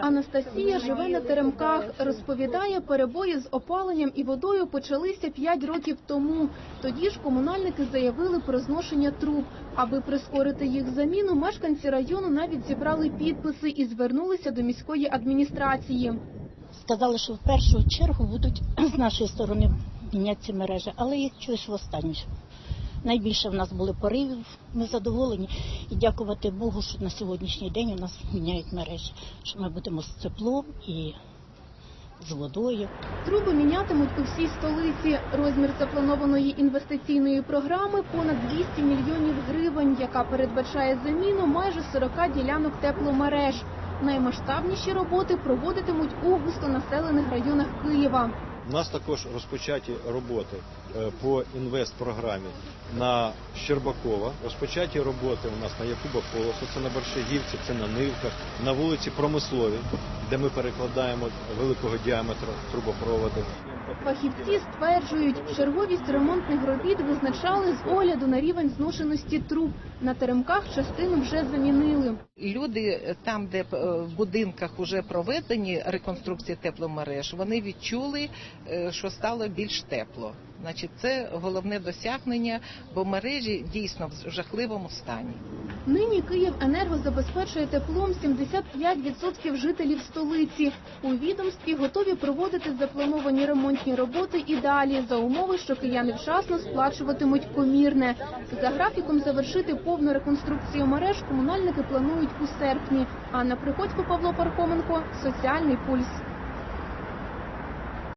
Анастасія живе на теремках. Розповідає, перебої з опаленням і водою почалися 5 років тому. Тоді ж комунальники заявили про зношення труб. Аби прискорити їх заміну, мешканці району навіть зібрали підписи і звернулися до міської адміністрації. Сказали, що в першу чергу будуть з нашої сторони міняти ці мережі, але їх чогось в останню. Найбільше в нас були поривів, ми задоволені. Дякувати Богу, що на сьогоднішній день у нас міняють мережі, що ми будемо з теплом і з водою. Труби мінятимуть у всій столиці. Розмір запланованої інвестиційної програми понад 200 мільйонів гривень, яка передбачає заміну майже 40 ділянок тепломереж. Наймасштабніші роботи проводитимуть у густонаселених районах Києва. У нас також розпочаті роботи по по інвестпрограмі на Щербакова. Розпочаті роботи у нас на Якуба Колосу, це на Баршагівці, це на Нивках, на вулиці Промислові, де ми перекладаємо великого діаметру трубопроводи. Фахівці стверджують, черговість ремонтних робіт визначали з огляду на рівень зношеності труб. На теремках частину вже замінили. Люди е, там, де е, в будинках вже проведені реконструкції тепломереж, вони відчули, е, що стало більш тепло. Значить, це головне досягнення, бо мережі дійсно в жахливому стані. Нині Київенерго забезпечує теплом 75% жителів столиці. У відомстві готові проводити заплановані ремонтні роботи і далі за умови, що кияни вчасно сплачуватимуть комірне. За графіком завершити повну реконструкцію мереж комунальники планують у серпні. Анна Приходько, Павло Пархоменко, Соціальний пульс.